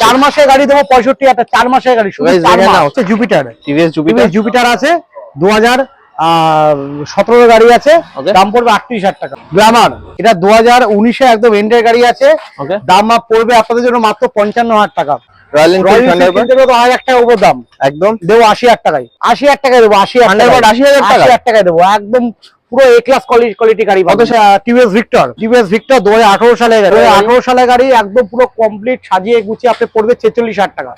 চার মাসের গাড়ি দেবো পঁয়ষট্টি হাজার চার মাসের গাড়ি জুপিটার জুপিটার জুপিটার আছে দু হাজার সতেরো গাড়ি আছে দাম পড়বে আটত্রিশ হাজার টাকা। গ্লামার এটা দু হাজার উনিশে একদম এন্ডের গাড়ি আছে দাম পড়বে আপনাদের জন্য মাত্র পঞ্চান্ন হাজার টাকা। দাম। একদম। দেবো আশি হাজার টাকায়। আশি হাজার টাকায় দেবো আশি হাজার Thunderbird টাকায়। 80,000 টাকা? আশি হাজার টাকায় দেবো একদম পুরো এ ক্লাস কোয়ালিটি গাড়ি টিউএস ভিক্টর টিউএস ভিক্টর দু হাজার আঠারো সালে গাড়ি। দু হাজার আঠারো সালে গাড়ি একদম পুরো কমপ্লিট সাজিয়ে গুছিয়ে আপনি পড়বে ছেচল্লিশ হাজার টাকা।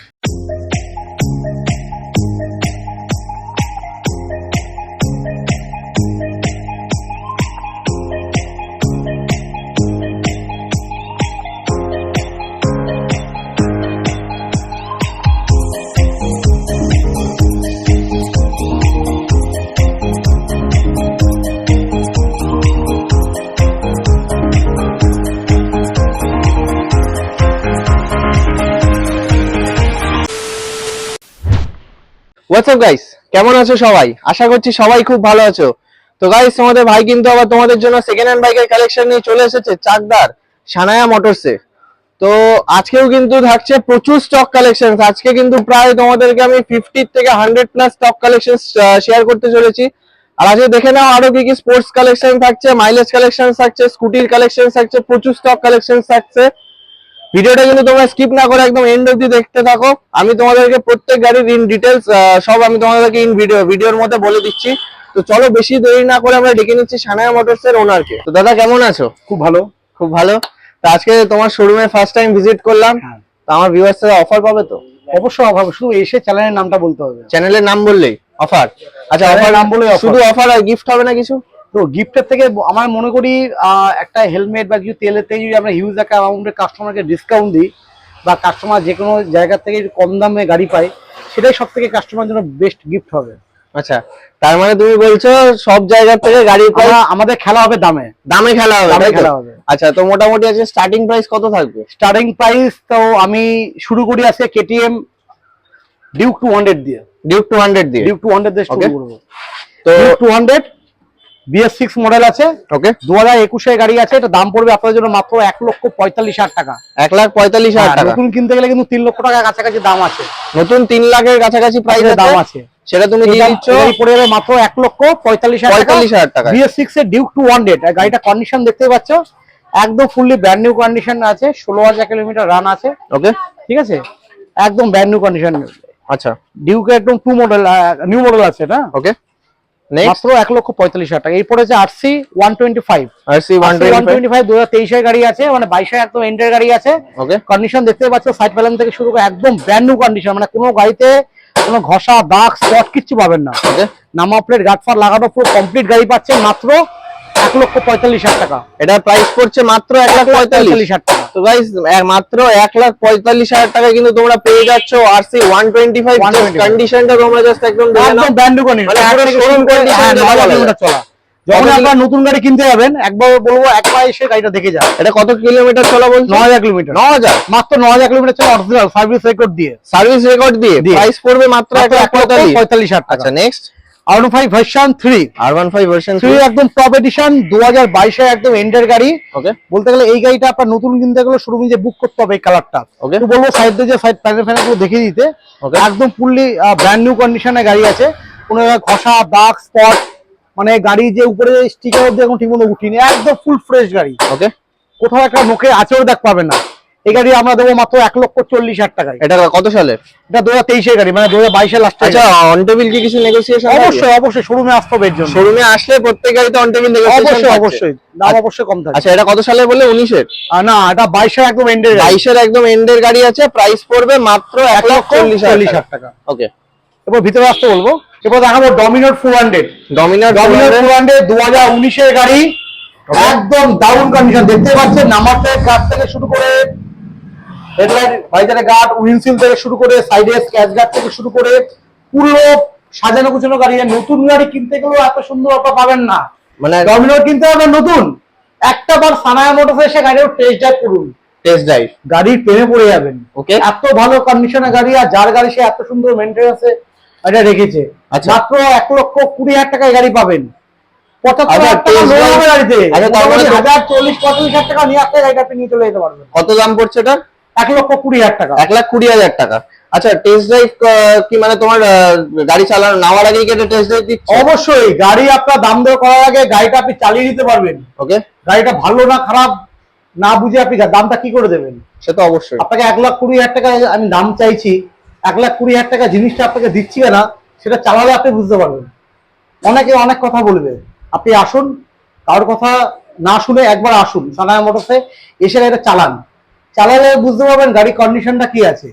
হোয়াটসঅ্যাপ গাইস কেমন আছো সবাই? আশা করছি সবাই খুব ভালো আছো। তো গাইস তোমাদের ভাই কিন্তু আবার তোমাদের জন্য সেকেন্ড হ্যান্ড বাইকের কালেকশন নিয়ে চলে এসেছে, চাকদার সানায়া মোটরসে তো আজকেও কিন্তু থাকছে প্রচুর স্টক কালেকশন আজকে কিন্তু প্রায় তোমাদেরকে আমি ফিফটি থেকে hundred plus stock collection share করতে চলেছি। আর আজকে দেখে নাও আরও কি কি স্পোর্টস কালেকশন থাকছে মাইলেজ কালেকশন থাকছে স্কুটির কালেকশন থাকছে, প্রচুর স্টক কালেকশন থাকছে। ভিডিওটা কিন্তু তোমরা স্কিপ না করে একদম এন্ড অব্দি দেখতে থাকো। আমি তোমাদেরকে প্রত্যেক গাড়ির ইন ডিটেলস সব আমি তোমাদেরকে ইন ভিডিও ভিডিওর মধ্যে বলে দিচ্ছি। তো চলো বেশি দেরি না করে আমরা ডেকে নিচ্ছি সানায়া মোটরস এর ওনারকে তো দাদা কেমন আছো? খুব ভালো। খুব ভালো। তো আজকে তোমার শোরুমে ফার্স্ট টাইম ভিজিট করলাম। হ্যাঁ। তো আমার ভিউয়ার্সরা অফার পাবে তো? অবশ্যই অভাব শুধু এসে চ্যানেলের নামটা বলতে হবে। চ্যানেলের নাম বললেই অফার আচ্ছা অফার নাম offer। শুধু অফার আর গিফট হবে না কিছু? তো গিফটের থেকে আমার মনে করি একটা হেলমেট বা কিছু তেলের থেকে যদি আমরা হিউজ একটা অ্যামাউন্টের কাস্টমারকে ডিসকাউন্ট দিই বা কাস্টমার যে কোনো জায়গা থেকে কম দামে গাড়ি পায় সেটাই সব থেকে কাস্টমার জন্য বেস্ট গিফট হবে। আচ্ছা তার মানে তুমি বলছো সব জায়গা থেকে গাড়ি আমরা- আমাদের খেলা হবে দামে। দামে খেলা হবে দামে খেলা হবে। আচ্ছা তো মোটামুটি আছে স্টার্টিং প্রাইস কত থাকবে? স্টার্টিং প্রাইস তো আমি শুরু করি আজকে কেটিএম ডিউক টু হান্ড্রেড দিয়ে। ডিউক টু হান্ড্রেড দিয়ে। ডিউক টু হান্ড্রেড দিয়ে শুরু করব। তো two hundred BS six model আছে। ওকে দু হাজার একুশের গাড়ি আছে। এটা দাম পড়বে আপনাদের জন্য মাত্র এক লক্ষ পঁয়তাল্লিশ হাজার টাকা। এক লাখ পঁয়তাল্লিশ হাজার হ্যাঁ, টাকা। নতুন কিনতে গেলে কিন্তু তিন লক্ষ টাকার কাছাকাছি দাম আছে। নতুন তিন লাখের কাছাকাছি প্রাইস দাম আছে। সেটা তুমি দিয়ে দিচ্ছ। এটা পড়ে যাবে মাত্র এক লক্ষ পঁয়তাল্লিশ হাজার পঁয়তাল্লিশ হাজার টাকা। বিএস সিক্স এর ডিউক টু হান্ড্রেড গাড়িটা কন্ডিশন দেখতে পাচ্ছ একদম ফুললি ব্র্যান্ড নিউ কন্ডিশন আছে। ষোলো হাজার কিলোমিটার রান আছে। ওকে ঠিক আছে? একদম ব্র্যান্ড নিউ কন্ডিশন আচ্ছা। ডিউকে একদম টু মডেল নিউ মডেল আছে না ওকে মাত্র এক লক্ষ পঁয়তাল্লিশ হাজার টাকা। এরপরে আছে RC one twenty five RC one twenty five দু হাজার তেইশের গাড়ি আছে মানে বাইশে একদম এন্ডের গাড়ি আছে। ওকে কন্ডিশন দেখতে পাচ্ছ সাইড প্যালেন থেকে শুরু করে একদম ব্র্যান্ড নিউ কন্ডিশন মানে কোনো গাড়িতে কোনো ঘষা দাগ স্পট কিচ্ছু পাবেন না। নামা প্লেট গাছ ফার লাগানো পুরো কমপ্লিট গাড়ি পাচ্ছেন মাত্র এক লক্ষ পঁয়তাল্লিশ হাজার টাকা। এটা প্রাইস পড়ছে মাত্র এক লাখ পঁয়তাল্লিশ। হাজার টাকা। তো গাইস মাত্র এক লাখ পঁয়তাল্লিশ হাজার টাকা কিন্তু তোমরা পেয়ে যাচ্ছ R C one twenty five 125 কন্ডিশনটা তোমরা জাস্ট একদম মানে যায়। চলা। যখন আপনার নতুন গাড়ি কিনতে যাবেন একবার বলব একবার এসে গাড়িটা দেখে যান। এটা কত কিলোমিটার চলা বলছো ন হাজার কিলোমিটার ন হাজার? মাত্র ন হাজার কিলোমিটার চলে অরিজিনাল সার্ভিস রেকর্ড দিয়ে। সার্ভিস রেকর্ড দিয়ে। প্রাইস পড়বে মাত্র এক লাখ পঁয়তাল্লিশ। হাজার টাকা। আচ্ছা next R five version three R one five version three একদম টপ এডিশন দু হাজার বাইশে একদম এন্ডের গাড়ি। ওকে বলতে গেলে এই গাড়িটা আপনার নতুন কিনতে গেলে যে বুক করতে হবে এই কালারটা ওকে বলব সাইড দিয়ে সাইড প্যানেল ফ্যানেলগুলো দেখিয়ে দিতে। একদম ফুললি ব্র্যান্ড নিউ কন্ডিশনে গাড়ি আছে। কোনো জায়গায় ঘষা দাগ স্পট মানে গাড়ি যে উপরে স্টিকার অব্দি এখন ঠিক উঠিনি। একদম ফুল ফ্রেশ গাড়ি। ওকে কোথাও একটা মুখে আচর দেখ পাবে না। এই গাড়ি আমরা দেবো মাত্র এক লক্ষ চল্লিশ হাজার টাকায়। এটা কত সালের এটা দু হাজার তেইশের গাড়ি মানে দু হাজার বাইশের লাস্টে আচ্ছা অন টেবিল কি কিছু নেগোসিয়েশন অবশ্যই অবশ্যই শোরুমে আসতে হবে এর জন্য। শোরুমে আসলে প্রত্যেক গাড়িতে অন টেবিল নেগোসিয়েশন অবশ্যই অবশ্যই দাম অবশ্যই কম থাকে আচ্ছা এটা কত সালে বলে উনিশের? না এটা বাইশের একদম এন্ডের বাইশের একদম এন্ডের গাড়ি আছে প্রাইস পড়বে মাত্র এক লাখ চল্লিশ হাজার টাকা। ওকে এবার ভিতরে আসতে বলব। এবার দেখাবো Dominar four hundred Dominar Dominar four hundred দু হাজার উনিশের গাড়ি। একদম দারুণ কন্ডিশন দেখতে পাচ্ছেন নাম্বার প্লেট গার্ড থেকে শুরু করে হেডলাইট ভাইজারের গার্ড থেকে শুরু করে সাইডে স্ক্যাচ গার্ড থেকে শুরু করে পুরো সাজানো গুছানো গাড়ি নতুন গাড়ি কিনতে গেলেও এত সুন্দর পাবেন না। মানে ডমিনোর কিনতে হবে নতুন। একটা বার সানায়া মোটরস এসে গাড়ির টেস্ট ড্রাইভ করুন। টেস্ট ড্রাইভ গাড়ির প্রেমে পড়ে যাবেন। ওকে এত ভালো কন্ডিশনের গাড়ি আর যার গাড়ি সে এত সুন্দর মেনটেন্যান্সে এটা রেখেছে। আচ্ছা। মাত্র এক লক্ষ কুড়ি হাজার টাকায় গাড়ি পাবেন। কত দাম পড়ছে এটার? এক লক্ষ কুড়ি হাজার টাকা। এক লাখ কুড়ি হাজার টাকা। আচ্ছা টেস্ট ড্রাইভ কি মানে তোমার গাড়ি চালানো নামার আগেই কেটে টেস্ট ড্রাইভ দিচ্ছে? অবশ্যই গাড়ি আপনার দাম দেওয়া করার আগে গাড়িটা আপনি চালিয়ে নিতে পারবেন। ওকে গাড়িটা ভালো না খারাপ না বুঝে আপনি দামটা কি করে দেবেন? সে তো অবশ্যই। আপনাকে এক লাখ কুড়ি হাজার টাকা আমি দাম চাইছি এক লাখ কুড়ি হাজার টাকা জিনিসটা আপনাকে দিচ্ছি না সেটা চালালে আপনি বুঝতে পারবেন। অনেকে অনেক কথা বলবে আপনি আসুন কারোর কথা না শুনে একবার আসুন সানায়া মোটরসে এসে এটা চালান। চালালে বুঝতে পারবেন গাড়ির কন্ডিশনটা কি আছে।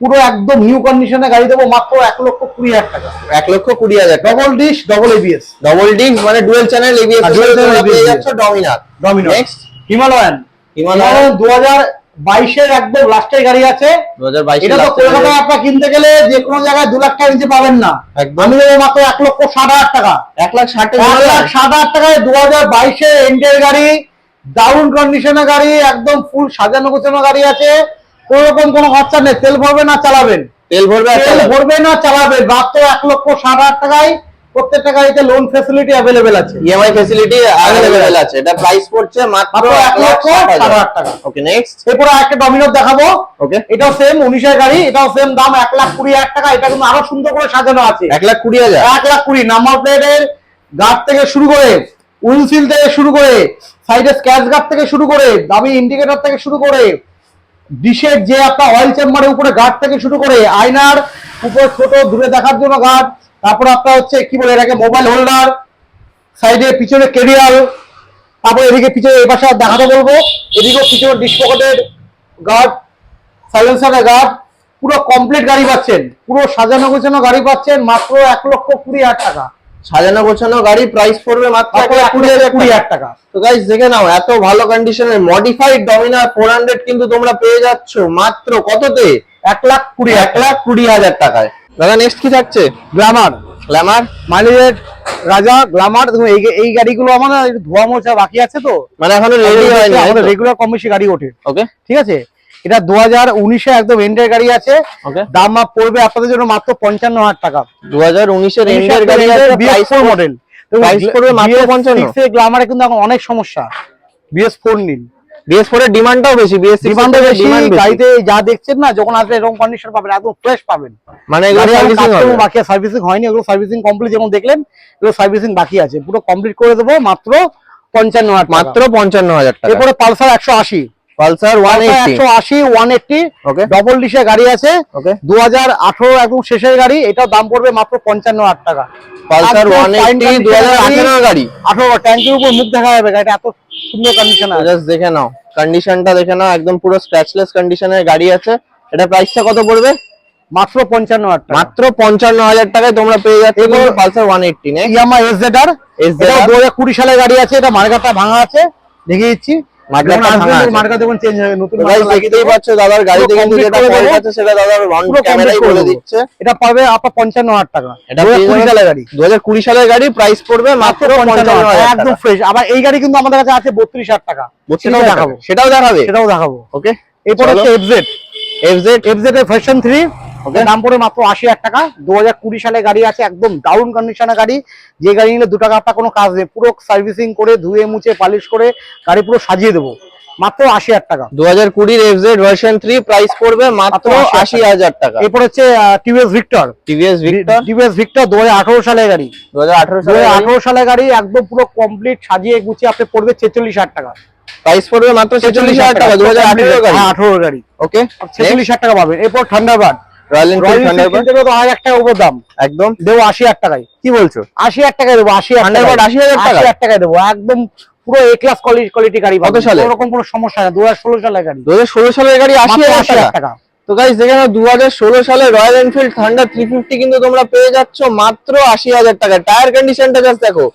পুরো একদম নিউ কন্ডিশনে গাড়ি দেবো মাত্র এক লক্ষ কুড়ি হাজার টাকা। এক লক্ষ কুড়ি হাজার double disc double ABS double disc মানে ডুয়েল চ্যানেল এবিএস channel পেয়ে ABS Dominar Dominar next Himalayan. Himalayan. দু হাজার বাইশের একদম লাস্টের গাড়ি আছে। দু হাজার বাইশে এটা তো কলকাতায় আপনার কিনতে গেলে যে কোনো জায়গায় দু লাখ টাকা নিচে পাবেন না। আমি দেবো মাত্র এক লক্ষ ষাট হাজার টাকা। এক লাখ ষাট এক লাখ ষাট হাজার টাকায় দু হাজার বাইশে এন্ডের গাড়ি দারুণ কন্ডিশনের গাড়ি একদম ফুল সাজানো গোছানো গাড়ি আছে। কোনো রকম কোনো খরচা নেই। তেল ভরবে না চালাবেন। তেল ভরবে তেল ভরবে না চালাবেন। মাত্র এক লক্ষ ষাট হাজার টাকায় প্রত্যেকটা গাড়িতে লোন ফেসিলিটি অ্যাভেলেবেল আছে। ইএমআই ফেসিলিটি অ্যাভেলেবল আছে। এটা প্রাইস পড়ছে মাত্র মাত্র এক লাখ ষাট হাজার। হাজার টাকা। ওকে নেক্সট এরপরে একটা ডমিনোর দেখাবো। ওকে এটাও সেম উনিশের গাড়ি এটাও সেম দাম এক লাখ কুড়ি হাজার টাকা। এটা কিন্তু আরও সুন্দর করে সাজানো আছে। এক লাখ কুড়ি হাজার? এক লাখ কুড়ি। নাম্বার প্লেটের গার্ড থেকে শুরু করে উইন্ডশিল্ড থেকে শুরু করে সাইডে স্ক্যাচ গার্ড থেকে শুরু করে দামি ইন্ডিকেটর থেকে শুরু করে ডিশের যে আপনার অয়েল চেম্বারের উপরে গার্ড থেকে শুরু করে আয়নার উপর ছোট দূরে দেখার জন্য গার্ড তারপর আপনার হচ্ছে কি বলে এটাকে মোবাইল হোল্ডার সাইডে পিছনে কেরিয়াল তারপর এদিকে পিছনে এই পাশে দেখাতে বলব, এদিকেও পিছনে ডিশ পকেটের গার্ড সাইলেন্সারের গার্ড পুরো কমপ্লিট গাড়ি পাচ্ছেন, পুরো সাজানো গোছানো গাড়ি পাচ্ছেন, মাত্র এক লক্ষ কুড়ি হাজার টাকা। সাজানো গোছানো গাড়ি প্রাইস পড়বে মাত্র কুড়ি হাজার টাকা। তো গাইস দেখে নাও এত ভালো কন্ডিশনের মডিফাইড ডমিনার ফোর হান্ড্রেড কিন্তু তোমরা পেয়ে যাচ্ছ মাত্র কততে? এক লাখ কুড়ি এক লাখ কুড়ি হাজার টাকায়। দাদা নেক্সট কি থাকছে? গ্লামার গ্ল্যামার মাইলেজের রাজা গ্লামার এই গাড়িগুলো আমার না ধোয়া মোছা বাকি আছে তো। মানে এখনও রেডি হয়নি আমাদের রেগুলার কম বেশি গাড়ি ওঠে। ওকে ঠিক আছে? এটা দু হাজার উনিশে একদম এন্ডের গাড়ি আছে। দাম মাপ পড়বে আপনাদের জন্য মাত্র পঞ্চান্ন হাজার টাকা। দু হাজার উনিশের এন্ডের গাড়ি আছে মডেল price পড়বে মাত্র 55 গ্লামারে কিন্তু এখন অনেক সমস্যা। বিএস ফোর নিন। বিএস ফোর এর ডিমান্ডটাও বেশি বিএস ডিমান্ড বেশি গাড়িতে যা দেখছেন না যখন এরকম কন্ডিশন পাবেন একদম ফ্রেশ পাবেন। মানে গাড়ি সার্ভিসিং হবে। বাকি সার্ভিসিং হয়নি এগুলো সার্ভিসিং কমপ্লিট যেমন দেখলেন এগুলো সার্ভিসিং বাকি আছে। পুরো কমপ্লিট করে দেবো মাত্র পঞ্চান্ন হাজার মাত্র মাত্র পঞ্চান্ন হাজার টাকা। এরপরে পালসার একশো আশি। Pulsar one eighty. একশো আশি ওয়ান এইটটি। ওকে ডবল ডিশের গাড়ি আছে। ওকে দু হাজার আঠারো একদম শেষের গাড়ি। এটাও দাম পড়বে মাত্র পঞ্চান্ন হাজার টাকা। পালসার একদম ওয়ান fine এইটটি দু condition হাজার গাড়ি। আঠেরো গাড়ি। আঠারো ট্যাঙ্কির উপর মুখ দেখা যাবে। গাড়িটা এত সুন্দর কন্ডিশন আছে। জাস্ট দেখে নাও। কন্ডিশনটা দেখে নাও। একদম পুরো স্ক্র্যাচলেস কন্ডিশনের গাড়ি আছে। এটা প্রাইসটা কত পড়বে? মাত্র পঞ্চান্ন হাজার টাকা। মাত্র পঞ্চান্ন হাজার টাকায় তোমরা পেয়ে যাচ্ছ পালসার ওয়ান এইটটি নে ইয়ামা এস জেড আর এটা হাজার কুড়ি সালের গাড়ি আছে। এটা মার্কাটা ভাঙা আছে। দেখিয়ে দিচ্ছি। মার্কাটা যখন ভাঙা আসবেন, আছে। মার্কা দেখুন চেঞ্জ হবে নতুন তো মার্কা guys লাগিয়ে দেখতেই পাচ্ছ দাদার গাড়িতে কিন্তু যেটা করে ফল্ট সেটা দাদার ক্যামেরাই বলে দিচ্ছে। এটা পাবে আপনার পঞ্চান্ন হাজার টাকা। এটা কুড়ি সালের গাড়ি। দু হাজার কুড়ি সালের গাড়ি প্রাইস পড়বে মাত্র পঞ্চান্ন হাজার একদম ফ্রেশ আবার এই গাড়ি কিন্তু আমাদের কাছে আছে বত্রিশ হাজার টাকা। সেটাও দেখাবো। সেটাও দেখাবে? সেটাও দেখাবো। ওকে এরপর। হচ্ছে এফজেড এফজেড এফজেড এর ভার্সন থ্রি. দাম পড়ে মাত্র আশি হাজার টাকা। দু হাজার কুড়ি সালে গাড়ি আছে একদম ডাউন কন্ডিশনের গাড়ি। যে গাড়ি নিলে দু টাকা আপনার কোনো কাজ নেই। পুরো সার্ভিসিং করে ধুয়ে মুছে পালিশ করে গাড়ি পুরো সাজিয়ে দেবো। মাত্র আশি হাজার টাকা। দু হাজার কুড়ির এফজেড ভার্সন থ্রি প্রাইস পড়বে মাত্র আশি হাজার টাকা। এরপর হচ্ছে TVS Victor TVS Victor TVS Victor দু হাজার আঠারো সালের গাড়ি। দু হাজার আঠারো দু সালে আঠারো সালের গাড়ি একদম পুরো কমপ্লিট সাজিয়ে গুছিয়ে আপনি পড়বে ছেচল্লিশ হাজার টাকা। প্রাইস পড়বে মাত্র ছেচল্লিশ হাজার টাকা দু হাজার আঠারো গাড়ি। আঠারো গাড়ি। ওকে ছেচল্লিশ হাজার টাকা পাবেন। এরপর Thunderbird Royal Royal Enfield Thunderbird Enfield হাজার টাকা উপর দাম একদম। দেবো আশি হাজার টাকায়। কি বলছো? আশি হাজার টাকায় দেবো আশি হাজার টাকায়। 80,000 টাকা? আশি হাজার টাকায় দেবো একদম পুরো এ ক্লাস কোয়ালিটি গাড়ি কত সালে? কোনো সমস্যা নেই দু হাজার ষোলো সালের গাড়ি। দু হাজার ষোলো সালের গাড়ি আশি হাজার টাকা। তো দু সালে Royal Enfield Thunder three fifty কিন্তু তোমরা পেয়ে যাচ্ছ মাত্র আশি হাজার টাকা। টায়ার কন্ডিশনটা জাস্ট দেখো।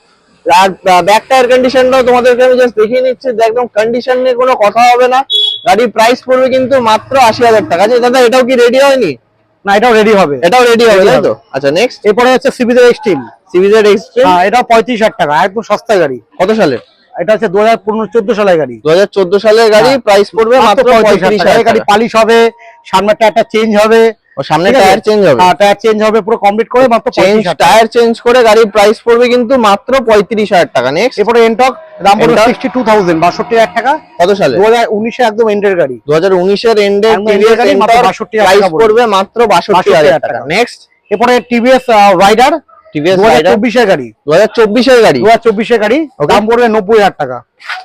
আর ব্যাক টায়ার কন্ডিশনটাও তোমাদেরকে আমি জাস্ট দেখিয়ে নিচ্ছি একদম কন্ডিশন নিয়ে কোনো কথা হবে না। গাড়ির প্রাইস পড়বে কিন্তু মাত্র আশি হাজার টাকা। আচ্ছা দাদা এটাও কি রেডি হয়নি? না এটাও রেডি হবে। এটাও রেডি হবে তাই তো? আচ্ছা নেক্সট এরপরে হচ্ছে সিবিজের এক্সট্রিম সিবিজের এক্সট্রিম হ্যাঁ এটাও পঁয়ত্রিশ হাজার টাকা একদম সস্তা গাড়ি। কত সালে এটা হচ্ছে দু হাজার পনেরো চোদ্দ সালের গাড়ি। দু হাজার চোদ্দ সালের গাড়ি হ্যাঁ। প্রাইস পড়বে মাত্র পঁয়ত্রিশ হাজার গাড়ি পালিশ হবে সামনেটা একটা চেঞ্জ হবে। ও সামনে টায়ার চেঞ্জ হবে টায়ার চেঞ্জ হবে পুরো কমপ্লিট করে মাত্র চেঞ্জ। টায়ার চেঞ্জ করে গাড়ির প্রাইস পড়বে কিন্তু মাত্র পঁয়ত্রিশ হাজার টাকা নেক্সট এরপরে এনটক দাম পড়বে Ntorq? সিক্সটি টু থাউজেন্ড বাষট্টি হাজার টাকা কত সালে দু হাজার উনিশে একদম এন্ডের গাড়ি দু হাজার উনিশের এন্ডে এর গাড়ি, মাত্র 62,000 টাকা পড়বে। পড়বে মাত্র বাষট্টি হাজার 62,000 টাকা টাকা। নেক্সট এরপরে টিভিএস রাইডার টিভিএস রাইডার গাড়ি। দু হাজার গাড়ি। দু হাজার গাড়ি দাম পড়বে নব্বই হাজার টাকা।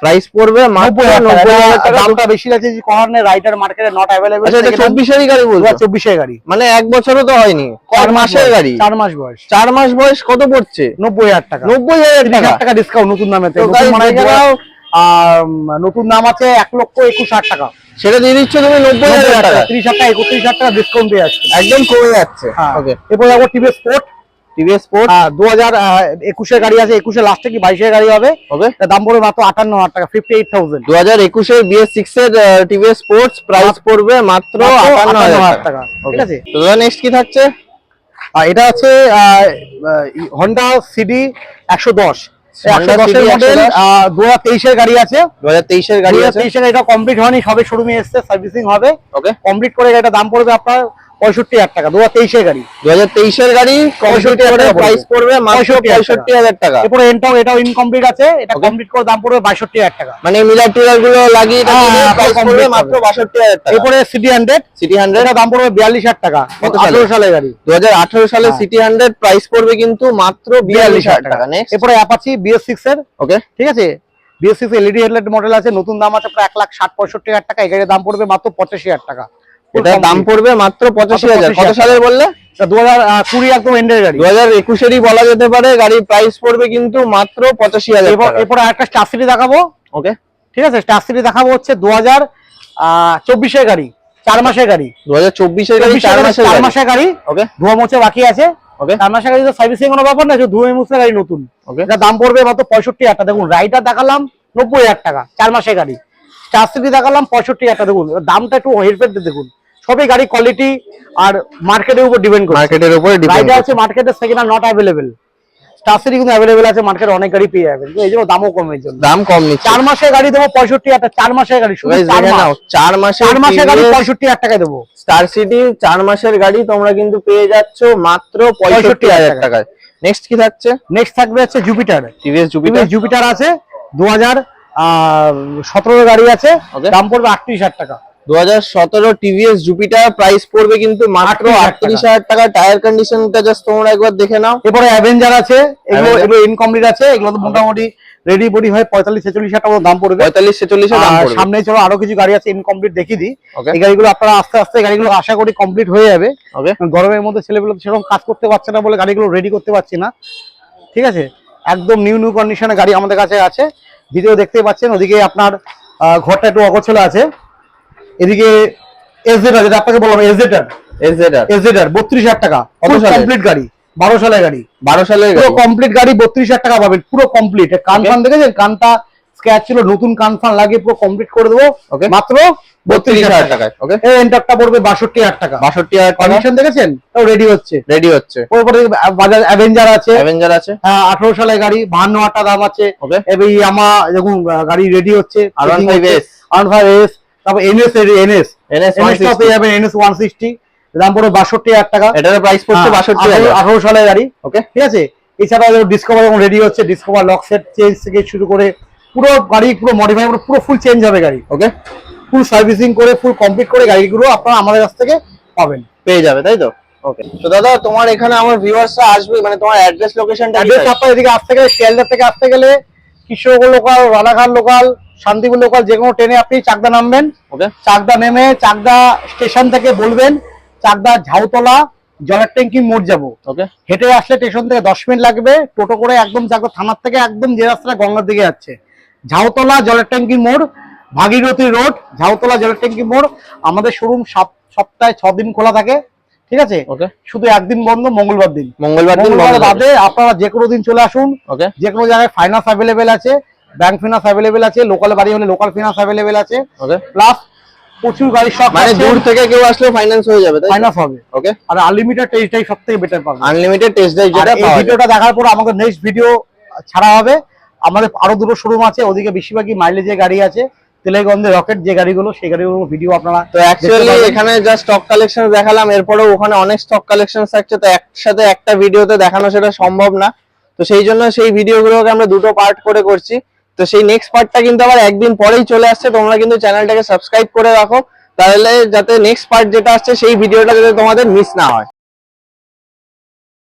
প্রাইস পড়বে মাত্র নব্বই হাজার টাকা নব্বই হাজার এটা টাকা। দামটা বেশি লাগছে যে কর্নার রাইডার মার্কেটে নট অ্যাভেলেবল আচ্ছা এটা চব্বিশেরই গাড়ি বলছো? হাজার চব্বিশের গাড়ি। মানে এক বছরও তো হয়নি। কয় মাসের গাড়ি। চার মাস বয়স। চার মাস বয়স কত পড়ছে? নব্বই হাজার টাকা। নব্বই হাজার তিরিশ টাকা। টাকা ডিসকাউন্ট নতুন দামেতে নতুন মানে নতুন দাম আছে এক লক্ষ একুশ হাজার টাকা। সেটা দিয়ে দিচ্ছ তুমি নব্বই হাজার টাকা। তিরিশ হাজার টাকা একত্রিশ হাজার টাকা ডিসকাউন্ট দিয়ে যাচ্ছে একদম কমে যাচ্ছে। হ্যাঁ। ওকে এরপর যাব টিভিএস স্পোর্ট টিভিএস স্পোর্ট দু হাজার একুশের গাড়ি আছে একুশে লাস্টে কি বাইশের গাড়ি হবে? দাম পড়বে মাত্র আটান্ন হাজার টাকা ফিফটি এইট থাউজেন্ড দু হাজার একুশের বিএস সিক্স এর টিভিএস স্পোর্টস প্রাইস পড়বে মাত্র আটান্ন হাজার টাকা। ঠিক আছে? তো নেক্সট কি থাকছে? এটা আছে হন্ডা সিডি একশো দশ। Honda একশো দশের CD মডেল 110 দু হাজার তেইশের গাড়ি আছে। দু হাজার তেইশের গাড়ি আছে? এটা কমপ্লিট হয়নি সবে শোরুমে এসছে সার্ভিসিং হবে। কমপ্লিট করে এটা দাম পড়বে আপনার পঁয়ষট্টি হাজার টাকা দু হাজার তেইশের গাড়ি দু হাজার তেইশের গাড়ি 65 করে প্রাইস পড়বে মাত্র 65 পঁয়ষট্টি হাজার টাকা। এরপরে এটাও এটাও ইনকমপ্লিট আছে। এটা কমপ্লিট করে দাম পড়বে বাষট্টি হাজার টাকা। মানে মিলার টিলারগুলো লাগিয়ে হ্যাঁ, প্রাইস পড়বে মাত্র বাষট্টি হাজার টাকা। এরপরে সিডি হান্ড্রেড সিটি হান্ড্রেড দাম পড়বে বিয়াল্লিশ হাজার টাকা। কত সালে? গাড়ি। দু হাজার আঠারো সালে হ্যাঁ। সিটি হান্ড্রেড প্রাইস পড়বে কিন্তু মাত্র বিয়াল্লিশ হাজার টাকা। এরপরে অ্যাপাচি বিএস সিক্স এর। ওকে ঠিক আছে? BS six LED headlight model আছে নতুন দাম আছে প্রায় এক লাখ ষাট পঁয়ষট্টি হাজার টাকা। এই গাড়ির দাম পড়বে মাত্র পঁচাশি হাজার টাকা। এটার দাম পড়বে মাত্র পঁচাশি হাজার। কত সালের বললে? দু হাজার কুড়ি একদম এন্ডের গাড়ি। দু হাজার একুশেরই বলা যেতে পারে গাড়ির প্রাইস পড়বে কিন্তু মাত্র পঁচাশি হাজার এরপর একটা স্টার সিটি দেখাবো। ওকে। ঠিক আছে স্টার সিটি দেখাবো হচ্ছে দু হাজার চব্বিশের গাড়ি চার মাসের গাড়ি। দু হাজার চব্বিশের গাড়ি চার মাসের চার গাড়ি। মাসের গাড়ি ওকে। ধোয়া বাকি আছে। ওকে। চার মাসের গাড়ি তো সার্ভিসিং কোনো ব্যাপার না ধুয়ে মুছে গাড়ি নতুন। ওকে। এটা দাম পড়বে মাত্র পঁয়ষট্টি হাজার টাকা। দেখুন রাইডার দেখালাম নব্বই হাজার টাকা চার মাসের গাড়ি। স্টার সিটি দেখালাম পঁয়ষট্টি হাজার টাকা। দেখুন দামটা একটু হেরফের দেখুন। সবই গাড়ি কোয়ালিটি আর মার্কেটের উপর ডিপেন্ড করে মার্কেটের উপরে ডিপেন্ড রাইডার আছে মার্কেটে সেকেন্ড আর নট অ্যাভেলেবেল স্টার সিটি কিন্তু অ্যাভেলেবেল আছে মার্কেটে অনেক গাড়ি পেয়ে যাবেন। এই জন্য দামও কমের জন্য। দাম কম নিচ্ছে। চার মাসের গাড়ি দেবো পঁয়ষট্টি হাজার টাকা, চার মাসের গাড়ি শুধু Guys, চার দেখে মাস। নাও চার মাসের চার মাসের গাড়ি TVS পঁয়ষট্টি হাজার টাকায় দেবো। স্টার সিটি চার মাসের গাড়ি তোমরা কিন্তু পেয়ে যাচ্ছ মাত্র পঁয়ষট্টি হাজার টাকায়। নেক্সট কি থাকছে? নেক্সট থাকবে হচ্ছে জুপিটার টিভিএস জুপিটার জুপিটার আছে দু হাজার সতেরো গাড়ি আছে. দাম পড়বে আটত্রিশ হাজার টাকা। দু হাজার সতেরো টিভিএস জুপিটার প্রাইস পড়বে কিন্তু মাত্র 38,000 আটত্রিশ হাজার টাকা। টায়ার কন্ডিশনটা জাস্ট তোমরা একবার দেখে নাও। এরপরে অ্যাভেঞ্জার আছে এগুলো। এগুলো ইনকমপ্লিট আছে এগুলো তো মোটামুটি রেডি বডি হয় পঁয়তাল্লিশ ছেচল্লিশ হাজার টাকা দাম পড়বে। পঁয়তাল্লিশ দাম পড়বে। সামনে চলো আরও কিছু গাড়ি আছে ইনকমপ্লিট দেখিয়ে দিই। এই গাড়িগুলো আপনারা আস্তে আস্তে গাড়িগুলো আশা করি কমপ্লিট হয়ে যাবে। গরমের মধ্যে ছেলেগুলো সেরকম কাজ করতে পারছে না বলে গাড়িগুলো রেডি করতে পারছি না। ঠিক আছে? একদম নিউ নিউ কন্ডিশনে গাড়ি আমাদের কাছে আছে। ভিডিও দেখতেই পাচ্ছেন ওদিকে আপনার ঘরটা একটু অগোছলা আছে। এদিকে এসজেড যেটা আপনাকে বললাম এসজেডার এসজেডার এসজেডার বত্রিশ হাজার টাকা। কমপ্লিট গাড়ি বারো সালের গাড়ি। বারো সালের পুরো কমপ্লিট গাড়ি বত্রিশ হাজার টাকা পাবেন পুরো কমপ্লিট কান. ফান দেখেছেন? কানটা স্ক্র্যাচ ছিল নতুন কান ফান লাগিয়ে পুরো কমপ্লিট করে দেবো। Okay. মাত্র বত্রিশ হাজার টাকায়। ওকে এই এন্টারটা পড়বে বাষট্টি হাজার টাকা। বাষট্টি হাজার টাকা। কন্ডিশন দেখেছেন? তাও রেডি হচ্ছে। রেডি হচ্ছে। ওপরে বাজাজ অ্যাভেঞ্জার আছে। অ্যাভেঞ্জার আছে। হ্যাঁ আঠারো সালের গাড়ি বাহান্ন হাজার টাকা দাম আছে। ওকে এবার ইয়ামা যখন গাড়ি রেডি হচ্ছে। R one five S R five S তারপর এনএস এনএস এনএস এনএস পেয়ে যাবেন এনএস ওয়ান সিক্সটি দাম পড়বে বাষট্টি হাজার টাকা। এটার প্রাইস পড়ছে হ্যাঁ, বাষট্টি আঠারো- সালের গাড়ি ওকে ঠিক আছে? এছাড়া ডিসকভার যখন রেডি হচ্ছে ডিসকভার লক সেট চেঞ্জ থেকে শুরু করে পুরো গাড়ি পুরো মডিফাই পুরো ফুল চেঞ্জ হবে গাড়ি। ওকে ফুল সার্ভিসিং করে ফুল কমপ্লিট করে গাড়িগুলো আপনারা আমাদের কাছ থেকে পাবেন। পেয়ে যাবে তাই তো? ওকে তো দাদা তোমার এখানে আমার ভিউয়ার্সরা আসবে মানে তোমার অ্যাড্রেস লোকেশনটা অ্যাড্রেস আপনার এদিকে আসতে গেলে শিয়ালদার থেকে আসতে গেলে Krishnanagar local Ranaghat local Shantipur local যে কোনো ট্রেনে আপনি চাকদা নামবেন। ওকে। চাকদা নেমে চাকদা স্টেশন থেকে বলবেন চাকদা ঝাউতলা জলের ট্যাঙ্কি মোড় যাব। ওকে। হেঁটে আসলে স্টেশন থেকে দশ মিনিট লাগবে টোটো করে একদম চাকদা থানার থেকে একদম যে রাস্তাটা গঙ্গার দিকে যাচ্ছে। ঝাউতলা জলের ট্যাঙ্কি মোড় ভাগীরথী রোড ঝাউতলা জলের ট্যাঙ্কি মোড়। আমাদের শোরুম সপ্তাহে ছ দিন খোলা থাকে ঠিক আছে? ওকে। শুধু একদিন বন্ধ মঙ্গলবার দিন। মঙ্গলবার দিন বাদে আপনারা যে কোনো দিন চলে আসুন। ওকে। যে কোনো জায়গায় ফাইন্যান্স অ্যাভেলেবেল আছে। ব্যাংক ফিনান্স অ্যাভেলেবেল আছে লোকাল বাড়ি হলে লোকাল ফিনান্স অ্যাভেলেবেল আছে। ওকে প্লাস প্রচুর গাড়ি সব মানে দূর থেকে কেউ আসলে ফাইন্যান্স হয়ে যাবে তাই ফাইন্যান্স হবে। ওকে আর আনলিমিটেড টেস্টটাই সব থেকে বেটার পাবে। আনলিমিটেড টেস্ট ড্রাইভ যেটা এই ভিডিওটা দেখার পর আমাদের নেক্সট ভিডিও ছাড়া হবে। আমাদের আরও দুটো শোরুম আছে ওদিকে বেশিরভাগই মাইলেজের গাড়ি আছে। তেলের গন্ধে রকেট যে গাড়িগুলো সেই গাড়িগুলো ভিডিও আপনারা তো অ্যাকচুয়ালি এখানে যা স্টক কালেকশন দেখালাম এরপরেও ওখানে অনেক স্টক কালেকশন থাকছে। তো একসাথে একটা ভিডিওতে দেখানো সেটা সম্ভব না। তো সেই জন্য সেই ভিডিওগুলোকে আমরা দুটো পার্ট করে করছি। তো সেই নেক্সট পার্টটা কিন্তু আবার একদিন পরেই চলে আসছে, তোমরা কিন্তু চ্যানেলটাকে সাবস্ক্রাইব করে রাখো। তাহলে যাতে নেক্সট পার্ট যেটা আসছে, সেই ভিডিওটা যাতে তোমাদের মিস না হয়।